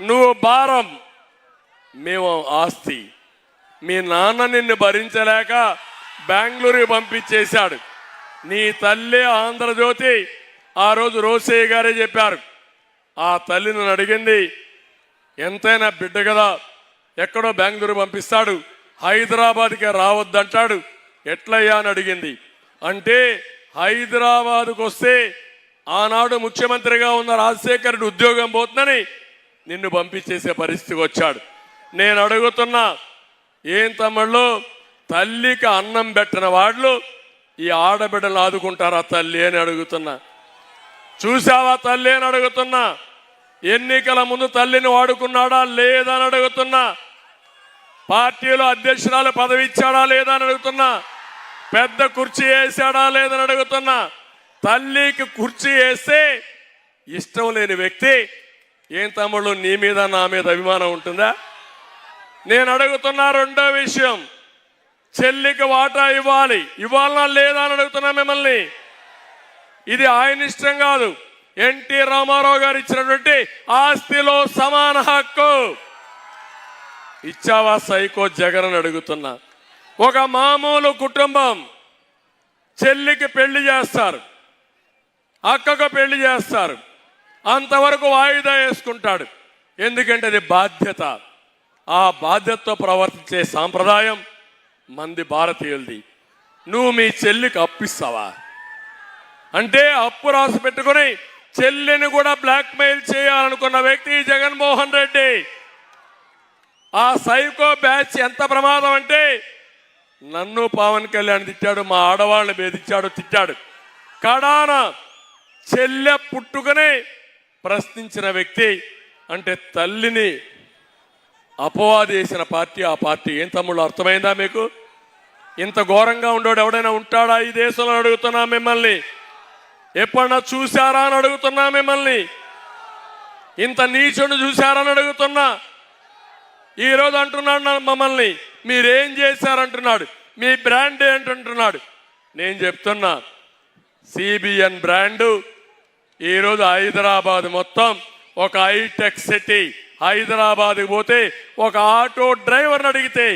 నువ్వు భారం మేము ఆస్తి. మీ నాన్న నిన్ను భరించలేక బెంగళూరుకి పంపించేశాడు. నీ తల్లి ఆంధ్రజ్యోతి ఆ రోజు రోసయ్య గారే చెప్పారు. ఆ తల్లి నన్ను అడిగింది ఎంతైనా బిడ్డ కదా ఎక్కడో బెంగళూరు పంపిస్తాడు హైదరాబాద్కి రావద్దంటాడు. ఎట్లయ్యా? అని అడిగింది. అంటే హైదరాబాద్కు వస్తే ఆనాడు ముఖ్యమంత్రిగా ఉన్న రాజశేఖర్ ఉద్యోగం పోతుందని నిన్ను పంపించేసే పరిస్థితికి వచ్చాడు. నేను అడుగుతున్నా ఏం తమ్ముళ్ళు? తల్లికి అన్నం పెట్టిన వాళ్ళు ఈ ఆడబిడ్డలు ఆదుకుంటారా తల్లి? అని అడుగుతున్నా. చూసావా తల్లి అని అడుగుతున్నా. ఎన్నికల ముందు తల్లిని వాడుకున్నాడా లేదా అని అడుగుతున్నా. పార్టీలో అధ్యక్షురాలు పదవి ఇచ్చాడా లేదా అని అడుగుతున్నా. పెద్ద కుర్చీ వేసాడా లేదని అడుగుతున్నా. తల్లికి కుర్చీ వేస్తే ఇష్టం లేని వ్యక్తి ఏం తమ్ముళ్ళు నీ మీద నా మీద అభిమానం ఉంటుందా? నేను అడుగుతున్న రెండో విషయం చెల్లికి వాటా ఇవ్వాలి. ఇవ్వాలన్నా లేదా అని అడుగుతున్నా మిమ్మల్ని. ఇది ఆయన ఇష్టం కాదు. ఎన్టీ రామారావు గారు ఇచ్చినటువంటి ఆస్తిలో సమాన హక్కు. ఇచ్చావా సైకో జగన్ అని అడుగుతున్నా. ఒక మామూలు కుటుంబం చెల్లికి పెళ్ళి చేస్తారు. అక్కకు పెళ్ళి చేస్తారు. అంతవరకు వాయిదా వేసుకుంటాడు. ఎందుకంటే అది బాధ్యత. ఆ బాధ్యతతో ప్రవర్తించే సాంప్రదాయం మంది భారతీయులది. నువ్వు మీ చెల్లికి అప్పిస్తావా? అంటే అప్పు రాసి పెట్టుకుని చెల్లిని కూడా బ్లాక్మెయిల్ చేయాలనుకున్న వ్యక్తి జగన్మోహన్ రెడ్డి. ఆ సైకో బ్యాచ్ ఎంత ప్రమాదం అంటే నన్ను పవన్ కళ్యాణ్ తిట్టాడు మా ఆడవాళ్ళని బెదిరించాడు తిట్టాడు. కడాన చెల్లె పుట్టుకనే ప్రశ్నించిన వ్యక్తి అంటే తల్లిని అపవాదేసిన పార్టీ ఆ పార్టీ ఏం తమ్ముళ్ళు అర్థమైందా మీకు? ఇంత ఘోరంగా ఉండోడు ఎవడైనా ఉంటాడా? ఈ దేశంలో అడుగుతున్నా మిమ్మల్ని. ఎప్పుడన్నా చూశారా అని అడుగుతున్నా మిమ్మల్ని. ఇంత నీచుని చూశారా అని అడుగుతున్నా. ఈ రోజు అంటున్నాడు మమ్మల్ని. మీరేం చేశారంటున్నాడు మీ బ్రాండ్ ఏంటంటున్నాడు. నేను చెప్తున్నా సిబిఎన్ బ్రాండు ఈరోజు హైదరాబాద్ మొత్తం ఒక హైటెక్ సిటీ. హైదరాబాద్కి పోతే ఒక ఆటో డ్రైవర్ని అడిగితే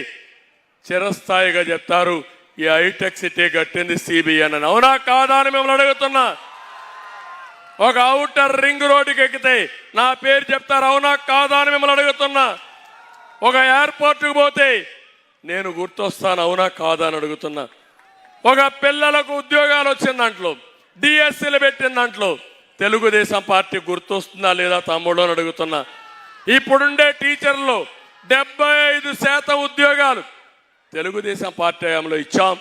చిరస్థాయిగా చెప్తారు ఈ హైటెక్ సిటీ కట్టింది సిబిఎన్ అని. అవునా కాదా అని మిమ్మల్ని అడుగుతున్నా. ఒక అవుటర్ రింగ్ రోడ్డుకి ఎక్కితే నా పేరు చెప్తారు అవునా కాదా అని మిమ్మల్ని అడుగుతున్నా. ఒక ఎయిర్పోర్ట్కి పోతే నేను గుర్తొస్తాను అవునా కాదా అని అడుగుతున్నా. ఒక పిల్లలకు ఉద్యోగాలు వచ్చిన దాంట్లో డిఎస్సీలు పెట్టిన దాంట్లో తెలుగుదేశం పార్టీ గుర్తొస్తుందా లేదా తమ్ముడు అని అడుగుతున్నా. ఇప్పుడుండే టీచర్లు డెబ్బై ఐదు శాతం ఉద్యోగాలు తెలుగుదేశం పార్టీ హయాంలో ఇచ్చాం.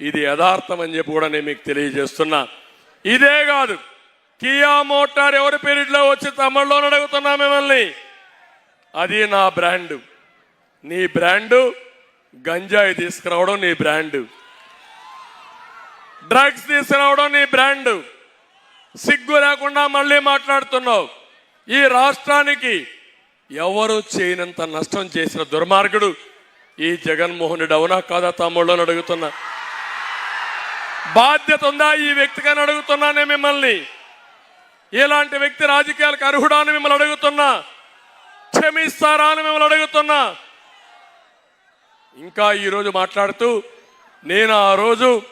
ఇది యథార్థం అని చెప్పి కూడా నేను మీకు తెలియజేస్తున్నా. ఇదే కాదు కియా మోటార్ ఎవరి పీరియడ్లో వచ్చి తమ్ముళ్ళు అడుగుతున్నా మిమ్మల్ని? అది నా బ్రాండు. నీ బ్రాండు గంజాయి తీసుకురావడం నీ బ్రాండు. డ్రగ్స్ తీసుకురావడం నీ బ్రాండు. సిగ్గు లేకుండా మళ్ళీ మాట్లాడుతున్నావు. ఈ రాష్ట్రానికి ఎవరు చేయనంత నష్టం చేసిన దుర్మార్గుడు ఈ జగన్మోహన్ రెడ్డి అవునా కాదా తమ్ముళ్ళు అని అడుగుతున్నా. బాధ్యత ఉందా ఈ వ్యక్తికని అడుగుతున్నానే మిమ్మల్ని. ఇలాంటి వ్యక్తి రాజకీయాలకు అర్హుడా అని మిమ్మల్ని అడుగుతున్నా. క్షమిస్తారా అని మిమ్మల్ని అడుగుతున్నా. ఇంకా ఈరోజు మాట్లాడుతూ నేను ఆ రోజు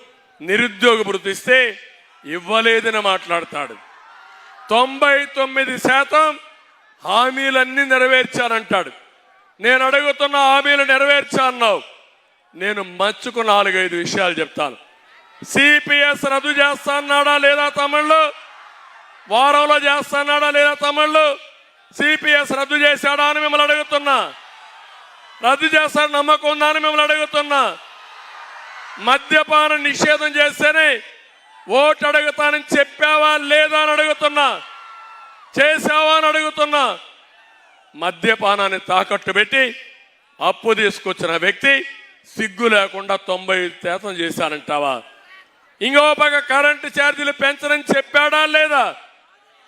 నిరుద్యోగ భృతి ఇవ్వలేదని మాట్లాడతాడు. తొంభై తొమ్మిది శాతం హామీలన్నీ నెరవేర్చానంటాడు నేను అడుగుతున్న హామీలు నెరవేర్చాన్నావు నేను మచ్చుకు నాలుగైదు విషయాలు చెప్తాను. సిపిఎస్ రద్దు చేస్తా అన్నాడా లేదా తమిళ్ళు వారంలో చేస్తాన్నాడా లేదా తమిళ్ళు సిపిఎస్ రద్దు చేశాడా అని మిమ్మల్ని అడుగుతున్నా. రద్దు చేస్తాడు నమ్మకం ఉందా అని మిమ్మల్ని అడుగుతున్నా. మద్యపాన నిషేధం చేస్తేనే ఓటు అడుగుతానని చెప్పావా లేదా అని అడుగుతున్నా? చేసావా అని అడుగుతున్నా? మద్యపానాన్ని తాకట్టు పెట్టి అప్పు తీసుకొచ్చిన వ్యక్తి సిగ్గు లేకుండా తొంభై శాతం చేశానంటావా? ఇంకో పక్క కరెంటు ఛార్జీలు పెంచనని చెప్పాడా లేదా?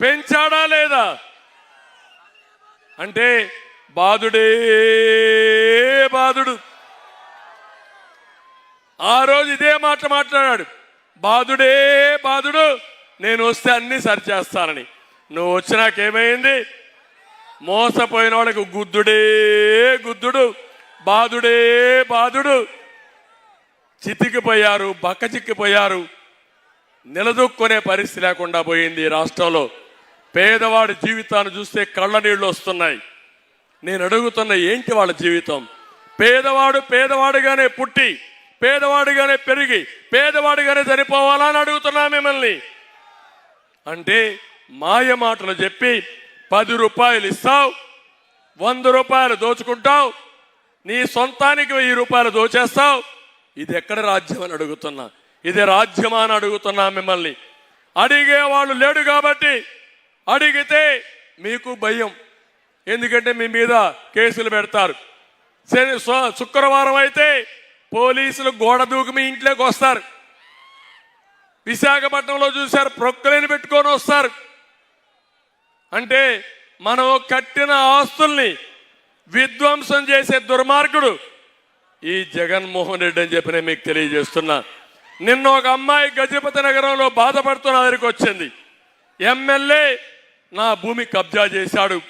పెంచాడా లేదా? అంటే బాధుడే బాధుడు. ఆ రోజు ఇదే మాట మాట్లాడాడు. బాధుడే బాధుడు నేను వస్తే అన్ని సరిచేస్తానని నువ్వు వచ్చినాకేమైంది మోసపోయిన వాళ్ళకి గుద్దుడే గుద్దుడు బాధుడే బాధుడు చితికిపోయారు బక్కచిక్కిపోయారు. నిలదొక్కునే పరిస్థితి లేకుండా పోయింది ఈ రాష్ట్రంలో. పేదవాడి జీవితాన్ని చూస్తే కళ్ళ నీళ్ళు వస్తున్నాయి. నేను అడుగుతున్న ఏంటి వాళ్ళ జీవితం? పేదవాడు పేదవాడుగానే పుట్టి పేదవాడిగానే పెరిగి పేదవాడిగానే సరిపోవాలని అని అడుగుతున్నా మిమ్మల్ని. అంటే మాయ మాటలు చెప్పి పది రూపాయలు ఇస్తావు వంద రూపాయలు దోచుకుంటావు నీ సొంతానికి వెయ్యి రూపాయలు దోచేస్తావు. ఇది ఎక్కడ రాజ్యం అని అడుగుతున్నా? ఇది రాజ్యమా అని అడుగుతున్నా మిమ్మల్ని. అడిగే వాళ్ళు లేడు కాబట్టి అడిగితే మీకు భయం. ఎందుకంటే మీ మీద కేసులు పెడతారు. శని శుక్రవారం అయితే పోలీసులు గోడ దూకి మీ ఇంట్లోకి వస్తారు. విశాఖపట్నంలో చూశారు ప్రొక్కలేని పెట్టుకొని వస్తారు. అంటే మనం కట్టిన ఆస్తుల్ని విధ్వంసం చేసే దుర్మార్గుడు ఈ జగన్మోహన్ రెడ్డి అని చెప్పి నేను మీకు తెలియజేస్తున్నా. నిన్న ఒక అమ్మాయి గజపతి నగరంలో బాధపడుతున్న దగ్గరికి వచ్చింది. ఎమ్మెల్యే నా భూమి కబ్జా చేశాడు.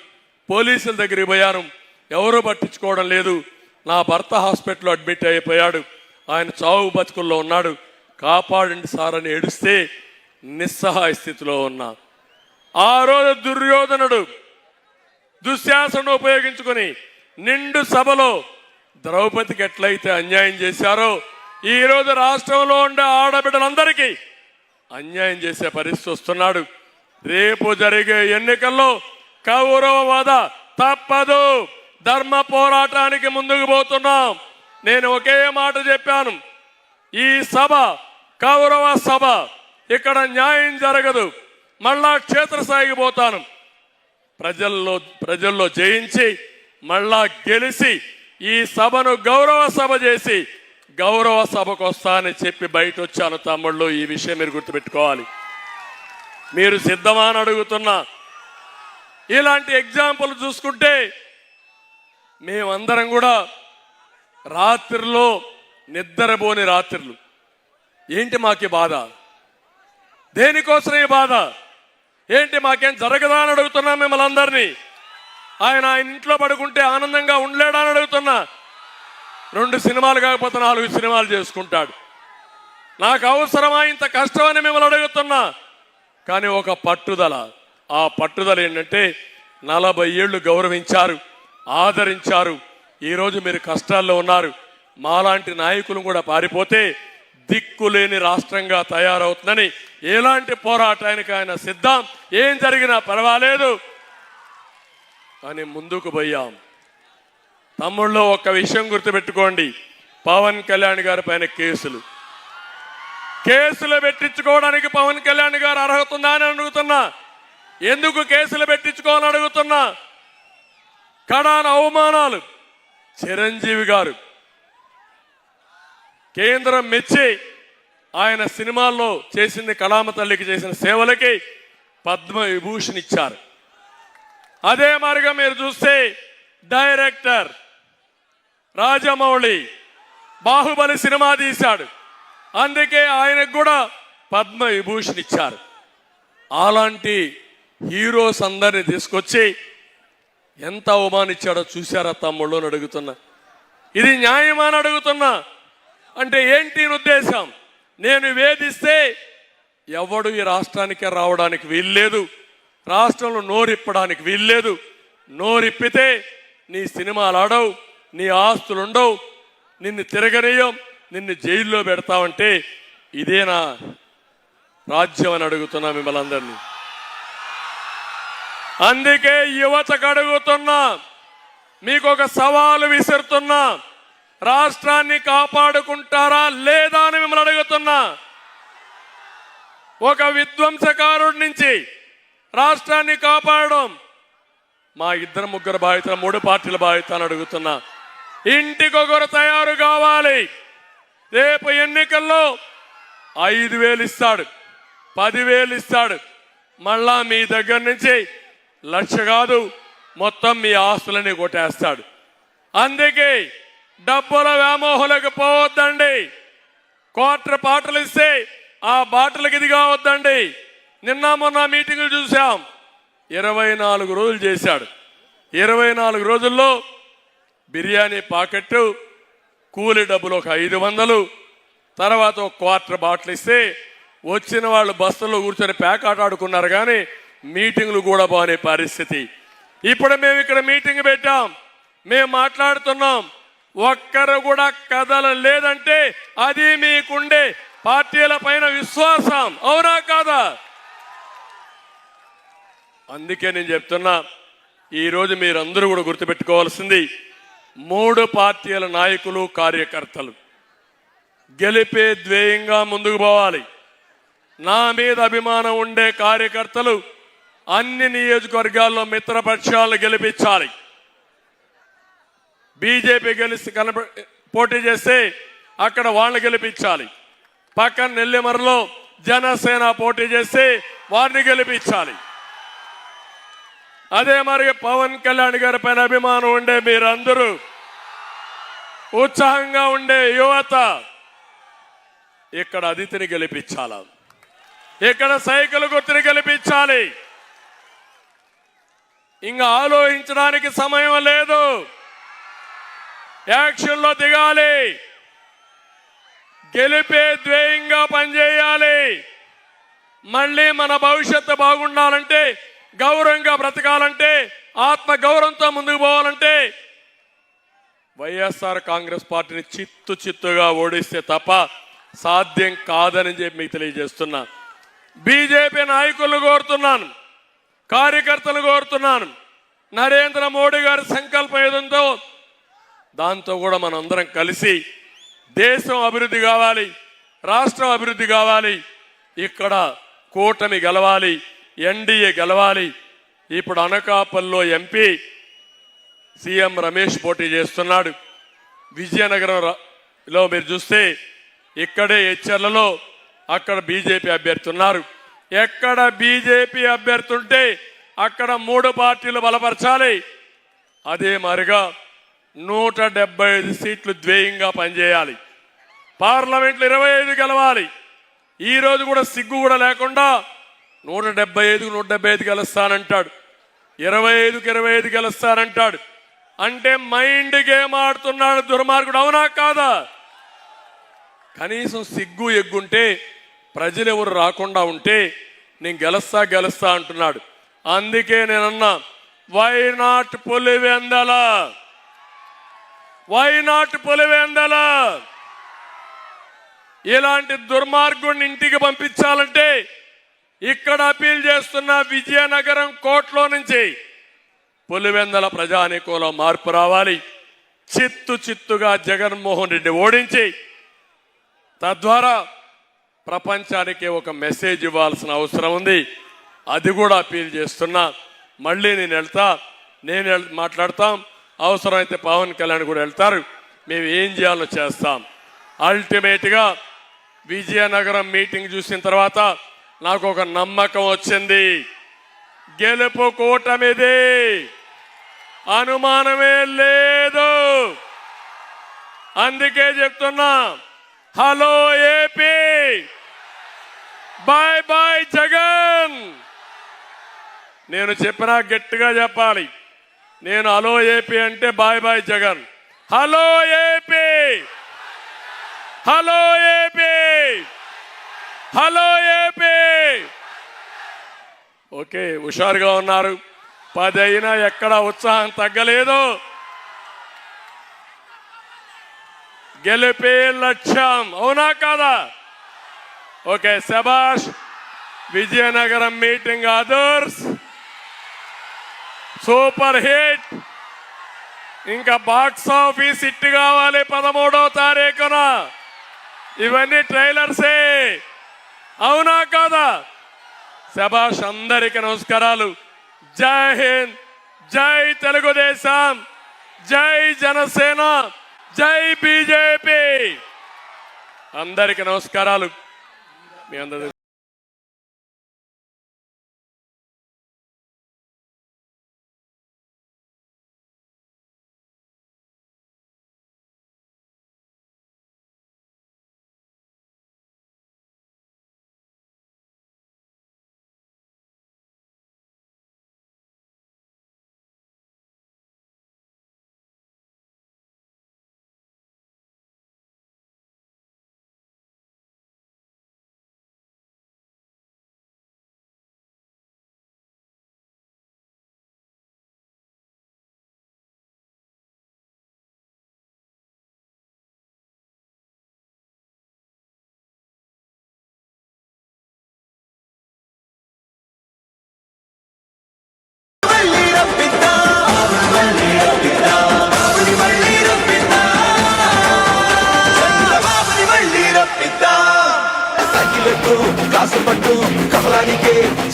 పోలీసుల దగ్గరికి పోయాను. ఎవరూ పట్టించుకోవడం లేదు. నా భర్త హాస్పిటల్లో అడ్మిట్ అయిపోయాడు. ఆయన చావు బతుకుల్లో ఉన్నాడు. కాపాడండి సార్ అని ఏడుస్తే నిస్సహాయ స్థితిలో ఉన్నా. ఆ రోజు దుర్యోధనుడు దుశ్శాసనం ఉపయోగించుకొని నిండు సభలో ద్రౌపదికి ఎట్లయితే అన్యాయం చేశారో ఈరోజు రాష్ట్రంలో ఉండే ఆడబిడ్డలందరికీ అన్యాయం చేసే పరిస్థితి వస్తున్నాడు. రేపు జరిగే ఎన్నికల్లో కౌరవ వాద తప్పదు. ధర్మ పోరాటానికి ముందుకు పోతున్నాం. నేను ఒకే మాట చెప్పాను. ఈ సభ కౌరవ సభ ఇక్కడ న్యాయం జరగదు. మళ్ళా క్షేత్రస్థాయికి పోతాను. ప్రజల్లో ప్రజల్లో జయించి మళ్ళా గెలిచి ఈ సభను గౌరవ సభ చేసి గౌరవ సభకు వస్తానని చెప్పి బయట వచ్చాను తమ్ముళ్ళు. ఈ విషయం మీరు గుర్తుపెట్టుకోవాలి. మీరు సిద్ధమా అని అడుగుతున్నా. ఇలాంటి ఎగ్జాంపుల్ చూసుకుంటే మేమందరం కూడా రాత్రిలో నిద్రపోని రాత్రులు. ఏంటి మాకి బాధ? దేనికోసం ఈ బాధ? ఏంటి మాకేం జరగదా అని అడుగుతున్నా మిమ్మల్ని అందరినీ. ఆయన ఆయన ఇంట్లో పడుకుంటే ఆనందంగా ఉండలేడా అని అడుగుతున్నా. రెండు సినిమాలు కాకపోతే నాలుగు సినిమాలు చేసుకుంటాడు. నాకు అవసరమా ఇంత కష్టమని మిమ్మల్ని అడుగుతున్నా. కానీ ఒక పట్టుదల. ఆ పట్టుదల ఏంటంటే నలభై ఏళ్ళు గౌరవించారు. ఆదరించారు. ఈరోజు మీరు కష్టాల్లో ఉన్నారు. మాలాంటి నాయకులు కూడా పారిపోతే దిక్కులేని రాష్ట్రంగా తయారవుతుందని ఎలాంటి పోరాటానికి ఆయన సిద్ధం? ఏం జరిగినా పర్వాలేదు. అని ముందుకు పోయాం. తమ్ముళ్ళు ఒక విషయం గుర్తుపెట్టుకోండి. పవన్ కళ్యాణ్ గారి పైన కేసులు. కేసులు పెట్టించుకోవడానికి పవన్ కళ్యాణ్ గారు అర్హత ఉందా అని అడుగుతున్నా. ఎందుకు కేసులు పెట్టించుకోవాలని అడుగుతున్నా? కడాన అవమానాలు. చిరంజీవి గారు. కేంద్రం మెచ్చి ఆయన సినిమాల్లో చేసింది కళామ తల్లికి చేసిన సేవలకి పద్మ విభూషణ్ ఇచ్చారు. అదే మారిగా మీరు చూస్తే డైరెక్టర్ రాజమౌళి బాహుబలి సినిమా తీశాడు. అందుకే ఆయనకు కూడా పద్మ విభూషణ్ ఇచ్చారు. అలాంటి హీరోస్ అందరిని తీసుకొచ్చి ఎంత అవమానించాడో చూశారా తమ్ముళ్ళు అని అడుగుతున్నా. ఇది న్యాయమా అని అడుగుతున్నా. అంటే ఏంటి ఉద్దేశం? నేను వేధిస్తే ఎవడు ఈ రాష్ట్రానికి రావడానికి వీల్లేదు. రాష్ట్రంలో నోరిప్పడానికి వీల్లేదు. నోరిప్పితే నీ సినిమాలు ఆడవు నీ ఆస్తులు ఉండవు నిన్ను తిరగనీయం నిన్ను జైల్లో పెడతావంటే ఇదేనా రాజ్యం అని అడుగుతున్నా మిమ్మల్ని అందరినీ. అందుకే యువతకు అడుగుతున్నా మీకు ఒక సవాలు విసురుతున్నా రాష్ట్రాన్ని కాపాడుకుంటారా లేదా అని మిమ్మల్ని అడుగుతున్నా. ఒక విధ్వంసకారుడి నుంచి రాష్ట్రాన్ని కాపాడడం మా ఇద్దరు ముగ్గురు బాధితులు మూడు పార్టీల బాధితులు అడుగుతున్నా. ఇంటికొకరు తయారు కావాలి. రేపు ఎన్నికల్లో ఐదు వేలు ఇస్తాడు పదివేలు ఇస్తాడు. మళ్ళా మీ దగ్గర నుంచి లక్ష కాదు మొత్తం మీ ఆస్తులని కొట్టేస్తాడు. అందుకే డబ్బుల వ్యామోహులకు పోవద్దండి. క్వార్టర్ పాటలు ఇస్తే ఆ బాటలకు ఇది కావద్దండి. నిన్న మొన్న మీటింగులు చూసాం ఇరవై నాలుగు రోజులు చేశాడు. ఇరవై నాలుగు రోజుల్లో బిర్యానీ పాకెట్టు కూలి డబ్బులు ఒక ఐదు వందలు తర్వాత ఒక క్వార్టర్ బాటిల్ ఇస్తే వచ్చిన వాళ్ళు బస్సులో కూర్చొని ప్యాకాట ఆడుకున్నారు కానీ మీటింగ్లు కూడా బాగునే పరిస్థితి. ఇప్పుడు మేము ఇక్కడ మీటింగ్ పెట్టాం. మేము మాట్లాడుతున్నాం. ఒక్కరు కూడా కథలు లేదంటే అది మీకుండే పార్టీల పైన విశ్వాసం. అవునా కాదా? అందుకే నేను చెప్తున్నా ఈరోజు మీరందరూ కూడా గుర్తుపెట్టుకోవాల్సింది మూడు పార్టీల నాయకులు కార్యకర్తలు. గెలిపే ధ్యేయంగా ముందుకు పోవాలి. నా మీద అభిమానం ఉండే కార్యకర్తలు అన్ని నియోజకవర్గాల్లో మిత్రపక్షాలను గెలిపించాలి. బీజేపీ గెలిచి కనబ పోటీ చేస్తే అక్కడ వాళ్ళని గెలిపించాలి. పక్కన నెల్లిమరలో జనసేన పోటీ చేస్తే వారిని గెలిపించాలి. అదే మరి పవన్ కళ్యాణ్ గారి పైన అభిమానం ఉండే మీరందరూ ఉత్సాహంగా ఉండే యువత ఇక్కడ అదితిని గెలిపించాల? ఇక్కడ సైకిల్ గుర్తుని గెలిపించాలి. ఇంకా ఆలోచించడానికి సమయం లేదు. యాక్షన్లో దిగాలి. గెలిపే ద్వేయంగా పనిచేయాలి. మళ్ళీ మన భవిష్యత్తు బాగుండాలంటే గౌరవంగా బ్రతకాలంటే ఆత్మ గౌరవంతో ముందుకు పోవాలంటే వైఎస్ఆర్ కాంగ్రెస్ పార్టీని చిత్తు చిత్తుగా ఓడిస్తే తప్ప సాధ్యం కాదని చెప్పి మీకు తెలియజేస్తున్నా. బీజేపీ నాయకులను కోరుతున్నాను. కార్యకర్తలు కోరుతున్నాను. నరేంద్ర మోడీ గారి సంకల్పం ఏదంతో దాంతో కూడా మనందరం కలిసి దేశం అభివృద్ధి కావాలి రాష్ట్రం అభివృద్ధి కావాలి ఇక్కడ కూటమి గెలవాలి ఎన్డీఏ గెలవాలి. ఇప్పుడు అనకాపల్లిలో ఎంపీ సీఎం రమేష్ పోటీ చేస్తున్నాడు. విజయనగరం లో మీరు చూస్తే ఇక్కడే హెచ్చర్లలో అక్కడ బీజేపీ అభ్యర్థి ఉన్నారు. ఎక్కడ బీజేపీ అభ్యర్థి ఉంటే అక్కడ మూడు పార్టీలు బలపరచాలి. అదే మరిగా నూట డెబ్బై ఐదు సీట్లు ద్వేయంగా పనిచేయాలి. పార్లమెంట్లో ఇరవై ఐదు గెలవాలి. ఈరోజు కూడా సిగ్గు కూడా లేకుండా నూట డెబ్బై ఐదుకు నూట డెబ్బై ఐదు గెలుస్తానంటాడు. ఇరవై ఐదుకి ఇరవై ఐదు గెలుస్తానంటాడు. అంటే మైండ్ గేమ్ ఆడుతున్నాడు దుర్మార్గుడు. అవునా కాదా? కనీసం సిగ్గు ఎగ్గుంటే ప్రజలు ఎవరు రాకుండా ఉంటే నేను గెలుస్తా గెలుస్తా అంటున్నాడు. అందుకే నేనన్నా why not Pulivendula why not Pulivendula ఇలాంటి దుర్మార్గుడిని ఇంటికి పంపించాలంటే ఇక్కడ అపీల్ చేస్తున్న విజయనగరం కోర్టులో నుంచి పులివెందల ప్రజానుకూల మార్పు రావాలి. చిత్తు చిత్తుగా జగన్మోహన్ రెడ్డి ఓడించి తద్వారా ప్రపంచానికి ఒక మెసేజ్ ఇవ్వాల్సిన అవసరం ఉంది. అది కూడా అపీల్ చేస్తున్నా. మళ్ళీ నేను వెళ్తా నేను మాట్లాడతాం. అవసరమైతే పవన్ కళ్యాణ్ కూడా వెళ్తారు. మేము ఏం చేయాలో చేస్తాం. అల్టిమేట్గా విజయనగరం మీటింగ్ చూసిన తర్వాత నాకు ఒక నమ్మకం వచ్చింది. గెలుపు కూటమిది. అనుమానమే లేదు. అందుకే చెప్తున్నా hello AP. Bye bye Jagan. నేను చెప్పినా గట్టిగా చెప్పాలి. నేను హలో ఏపీ అంటే bye bye Jagan. Hello AP. Hello AP. Hello AP. Okay హుషారుగా ఉన్నారు. పది అయినా ఎక్కడ ఉత్సాహం తగ్గలేదు. గెలిపే లక్ష్యం. అవునా కాదా? ఓకే శబాష్ Vizianagaram meeting others super hit. ఇంకా బాక్స్ ఆఫీస్ హిట్ కావాలి పదమూడవ తారీఖున. ఇవన్నీ ట్రైలర్సే. అవునా కాదా? శబాష్ అందరికి నమస్కారాలు. జై హింద్ జై తెలుగుదేశం జై జనసేన. జై బీజేపీ. అందరికి నమస్కారాలు. మీ అందరి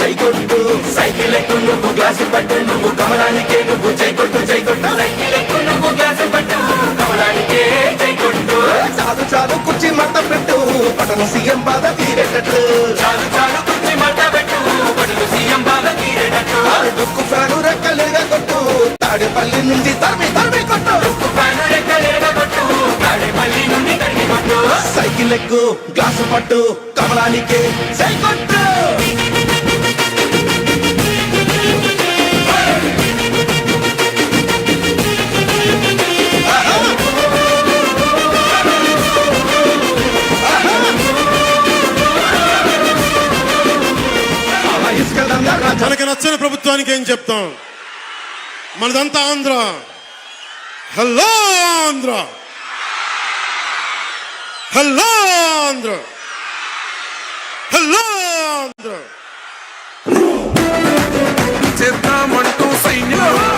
జై కొట్టు సైకిల్ ఎక్కు నువ్వు గ్లాసు పట్టు నువ్వు కమలానికే నువ్వు జై కొట్టు జై కొట్టు. సైకిల్ ఎక్కు నువ్వు గ్లాసు పట్టు కమలానికే జై కొట్టు. చాలు చాలు కుర్చీ మట్ట పెట్టు పటను సీఎం బాధ తీరేటట్లు చాలు చాలు కుర్చీ మట్ట పెట్టు పటను సీఎం బాధ తీరేటట్లు దుక్కు ఫ్యాను రెక్కలేగా కొట్టు తాడేపల్లి నుంచి తరిమి తరిమి కొట్టు. దుక్కు ఫ్యాను రెక్కలేగా కొట్టు తాడేపల్లి నుండి తరిమి కొట్టు. సైకిల్ ఎక్కు గ్లాసు పట్టు కమలానికే జై నచ్చని ప్రభుత్వానికి ఏం చెప్తాం? మనదంతా Andhra. Hello Andhra. Hello Andhra. Hello Andhra. చేద్దామంటూ సైన్యం.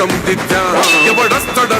ప్రాణం దిద్దా. ఎవడొస్తడ